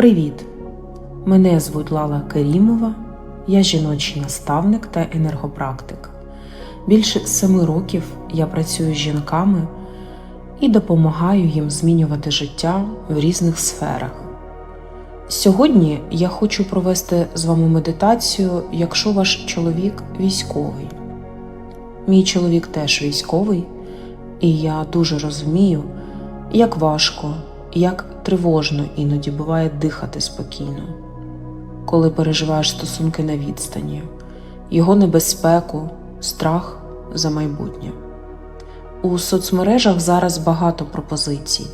Привіт! Мене звуть Лала Керімова, я жіночий наставник та енергопрактик. Більше семи років я працюю з жінками і допомагаю їм змінювати життя в різних сферах. Сьогодні я хочу провести з вами медитацію, якщо ваш чоловік військовий. Мій чоловік теж військовий, і я дуже розумію, як важко, як тривожно іноді буває дихати спокійно, коли переживаєш стосунки на відстані, його небезпеку, страх за майбутнє. У соцмережах зараз багато пропозицій: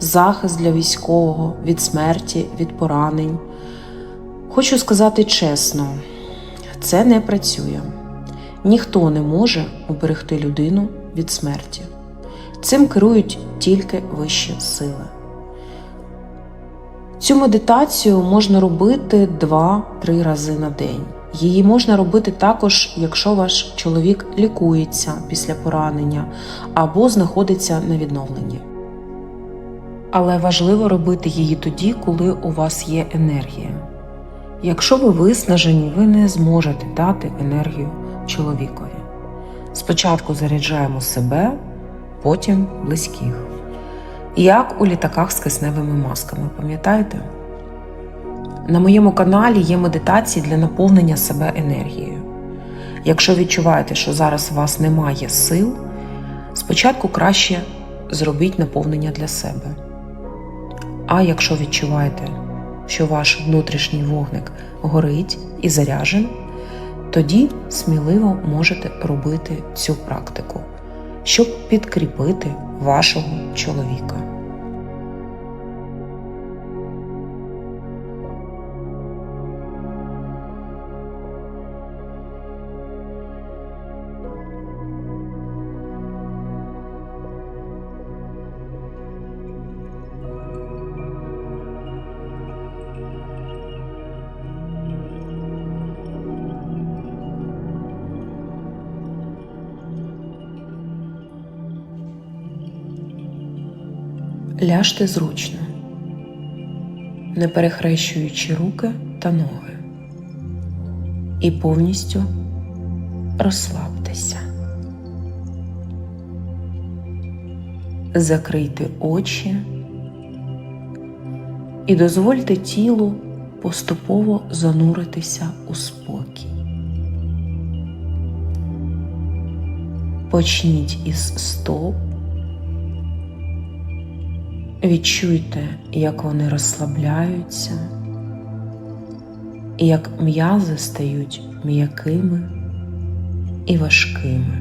захист для військового від смерті, від поранень. Хочу сказати чесно, це не працює. Ніхто не може уберегти людину від смерті. Цим керують тільки вищі сили. Цю медитацію можна робити 2-3 рази на день. Її можна робити також, якщо ваш чоловік лікується після поранення або знаходиться на відновленні. Але важливо робити її тоді, коли у вас є енергія. Якщо ви виснажені, ви не зможете дати енергію чоловікові. Спочатку заряджаємо себе, потім близьких. Як у літаках з кисневими масками, пам'ятаєте? На моєму каналі є медитації для наповнення себе енергією. Якщо відчуваєте, що зараз у вас немає сил, спочатку краще зробіть наповнення для себе. А якщо відчуваєте, що ваш внутрішній вогник горить і заряжен, тоді сміливо можете робити цю практику, щоб підкріпити вашого чоловіка. Ляжте зручно, не перехрещуючи руки та ноги, і повністю розслабтеся. Закрийте очі і дозвольте тілу поступово зануритися у спокій. Почніть із стоп. Відчуйте, як вони розслабляються, як м'язи стають м'якими і важкими.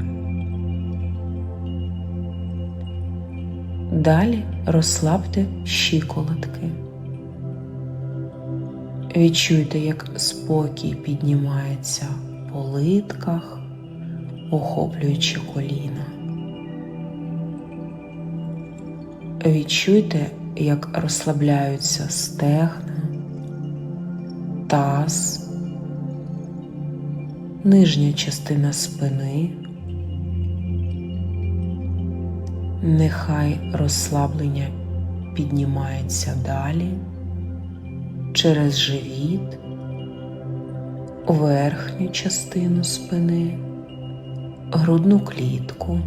Далі розслабте щиколотки. Відчуйте, як спокій піднімається по литках, охоплюючи коліна. Відчуйте, як розслабляються стегна, таз, нижня частина спини. Нехай розслаблення піднімається далі через живіт, верхню частину спини, грудну клітку.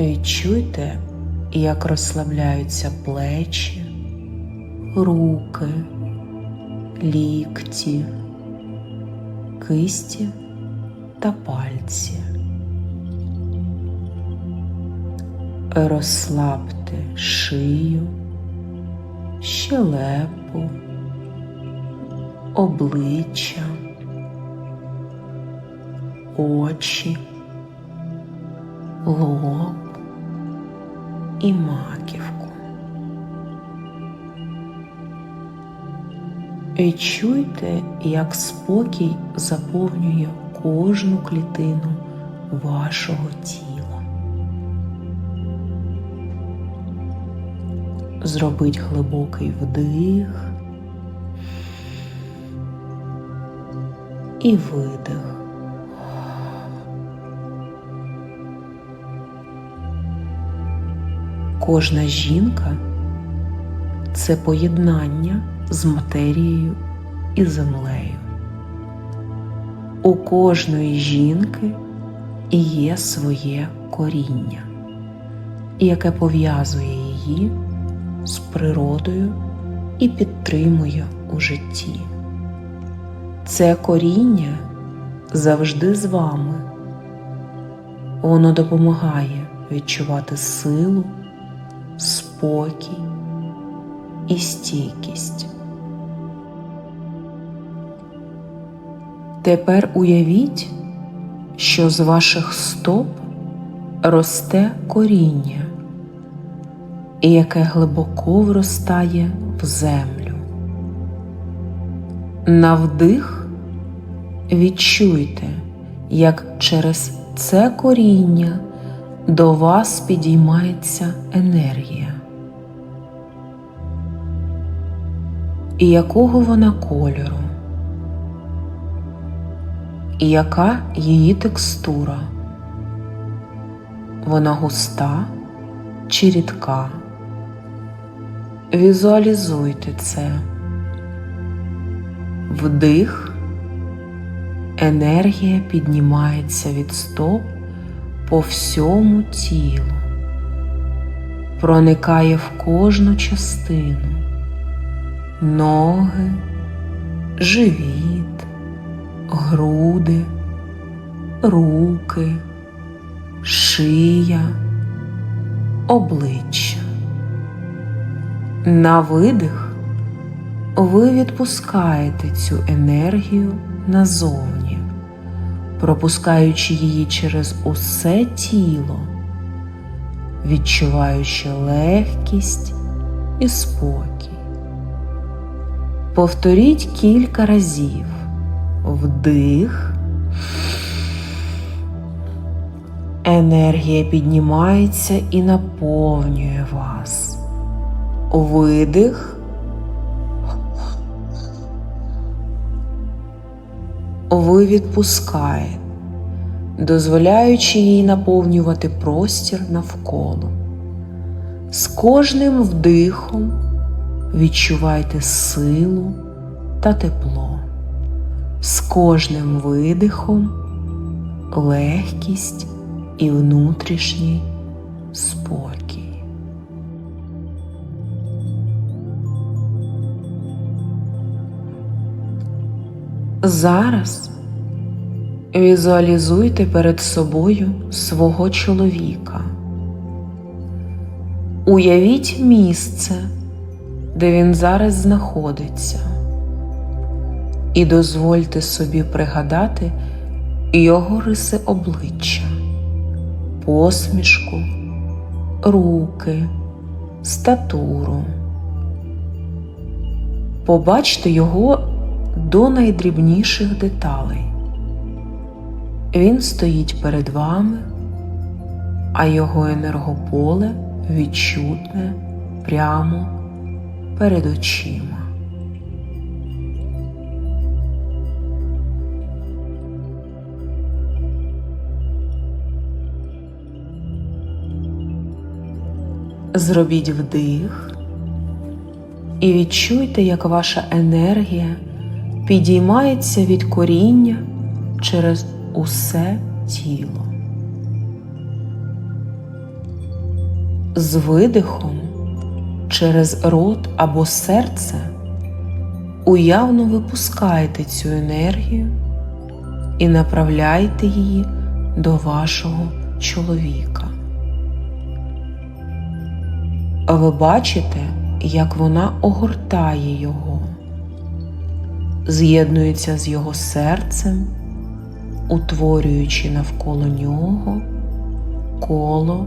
Відчуйте, як розслабляються плечі, руки, лікті, кисті та пальці. Розслабте шию, щелепу, обличчя, очі, лоб і маківку. Відчуйте, як спокій заповнює кожну клітину вашого тіла. Зробіть глибокий вдих і видих. Кожна жінка це поєднання з матерією і землею. У кожної жінки є своє коріння, яке пов'язує її з природою і підтримує у житті. Це коріння завжди з вами. Воно допомагає відчувати силу, спокій і стійкість. Тепер уявіть, що з ваших стоп росте коріння, яке глибоко вростає в землю. На вдих відчуйте, як через це коріння до вас підіймається енергія. І якого вона кольору? І яка її текстура? Вона густа чи рідка? Візуалізуйте це. Вдих, енергія піднімається від стоп по всьому тілу, проникає в кожну частину, ноги, живіт, груди, руки, шия, обличчя. На видих ви відпускаєте цю енергію назовні, пропускаючи її через усе тіло, відчуваючи легкість і спокій. Повторіть кілька разів вдих. Енергія піднімається і наповнює вас. Видих. Ви відпускаєте, дозволяючи їй наповнювати простір навколо. З кожним вдихом відчувайте силу та тепло, з кожним видихом легкість і внутрішній спокій. Зараз візуалізуйте перед собою свого чоловіка. Уявіть місце, де він зараз знаходиться, і дозвольте собі пригадати його риси обличчя, посмішку, руки, статуру. Побачте його до найдрібніших деталей. Він стоїть перед вами, а його енергополе відчутне прямо перед очима. Зробіть вдих і відчуйте, як ваша енергія підіймається від коріння через усе тіло. З видихом через рот або серце уявно випускаєте цю енергію і направляйте її до вашого чоловіка. Ви бачите, як вона огортає його з'єднується з його серцем, утворюючи навколо нього коло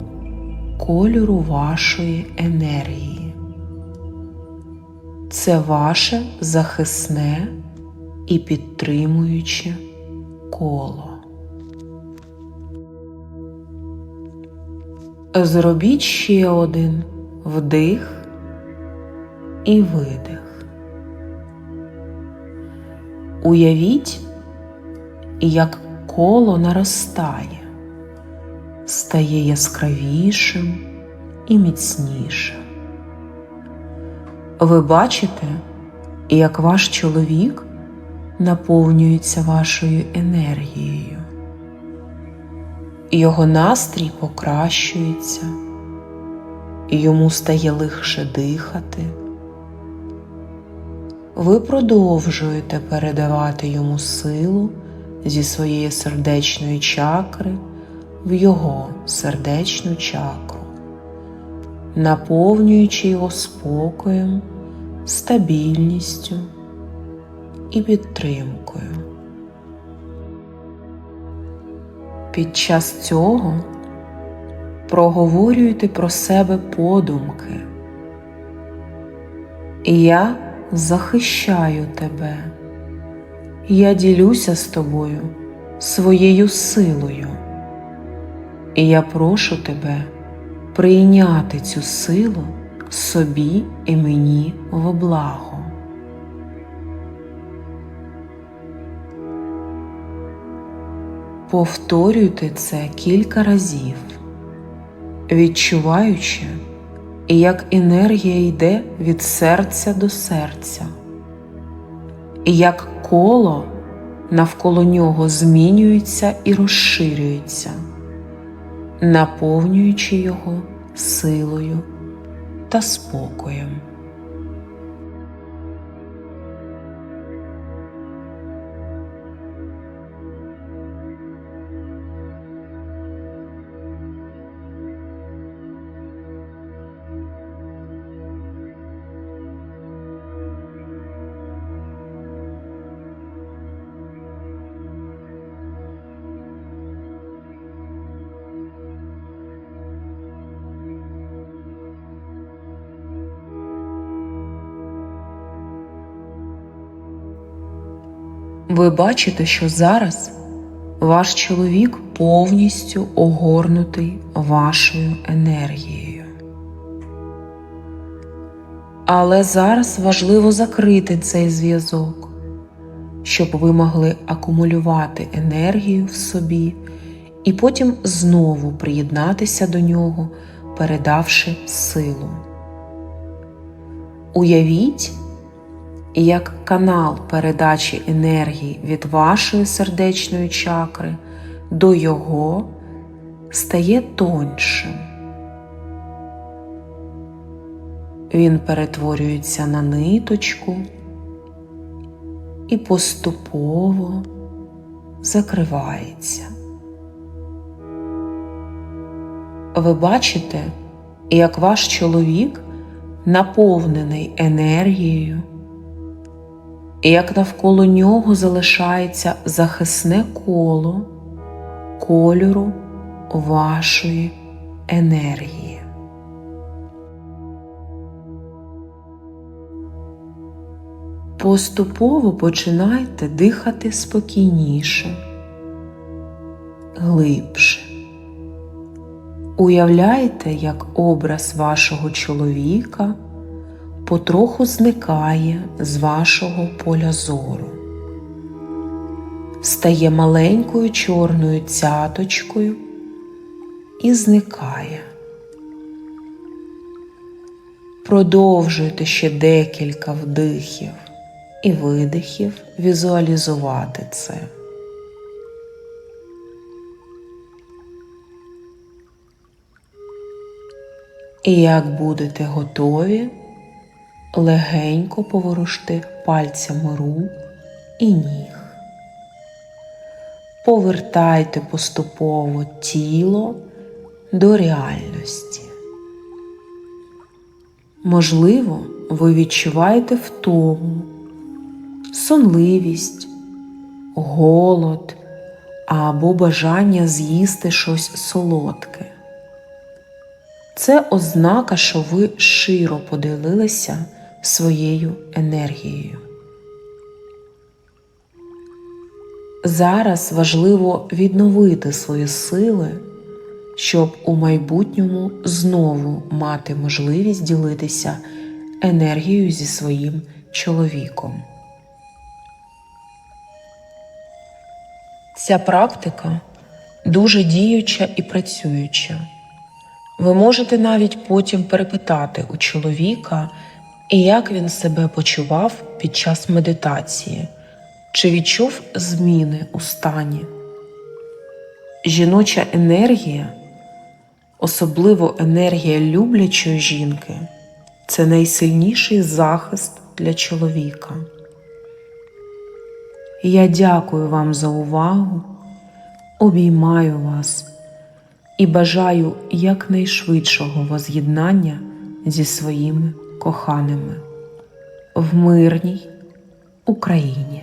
кольору вашої енергії. Це ваше захисне і підтримуюче коло. Зробіть ще один вдих і видих. Уявіть, як коло наростає, стає яскравішим і міцнішим. Ви бачите, як ваш чоловік наповнюється вашою енергією. Його настрій покращується, йому стає легше дихати. Ви продовжуєте передавати йому силу зі своєї сердечної чакри в його сердечну чакру, наповнюючи його спокоєм, стабільністю і підтримкою. Під час цього проговорюйте про себе подумки. Я захищаю тебе. Я ділюся з тобою своєю силою. І я прошу тебе прийняти цю силу собі і мені в благо. Повторюйте це кілька разів, відчуваючи, як енергія йде від серця до серця, і як коло навколо нього змінюється і розширюється, наповнюючи його силою та спокоєм. Ви бачите, що зараз ваш чоловік повністю огорнутий вашою енергією. Але зараз важливо закрити цей зв'язок, щоб ви могли акумулювати енергію в собі і потім знову приєднатися до нього, передавши силу. Уявіть, як канал передачі енергії від вашої сердечної чакри до його стає тоншим. Він перетворюється на ниточку і поступово закривається. Ви бачите, як ваш чоловік наповнений енергією і як навколо нього залишається захисне коло кольору вашої енергії. Поступово починайте дихати спокійніше, глибше. Уявляйте, як образ вашого чоловіка потроху зникає з вашого поля зору, стає маленькою чорною цяточкою і зникає. Продовжуйте ще декілька вдихів і видихів візуалізувати це. І як будете готові, легенько поворушти пальцями рук і ніг. Повертайте поступово тіло до реальності. Можливо, ви відчуваєте втому, сонливість, голод або бажання з'їсти щось солодке. Це ознака, що ви широ поділилися своєю енергією. Зараз важливо відновити свої сили, щоб у майбутньому знову мати можливість ділитися енергією зі своїм чоловіком. Ця практика дуже діюча і працююча. Ви можете навіть потім перепитати у чоловіка, і як він себе почував під час медитації, чи відчув зміни у стані. Жіноча енергія, особливо енергія люблячої жінки, це найсильніший захист для чоловіка. Я дякую вам за увагу, обіймаю вас і бажаю якнайшвидшого воз'єднання зі своїми коханими в мирній Україні.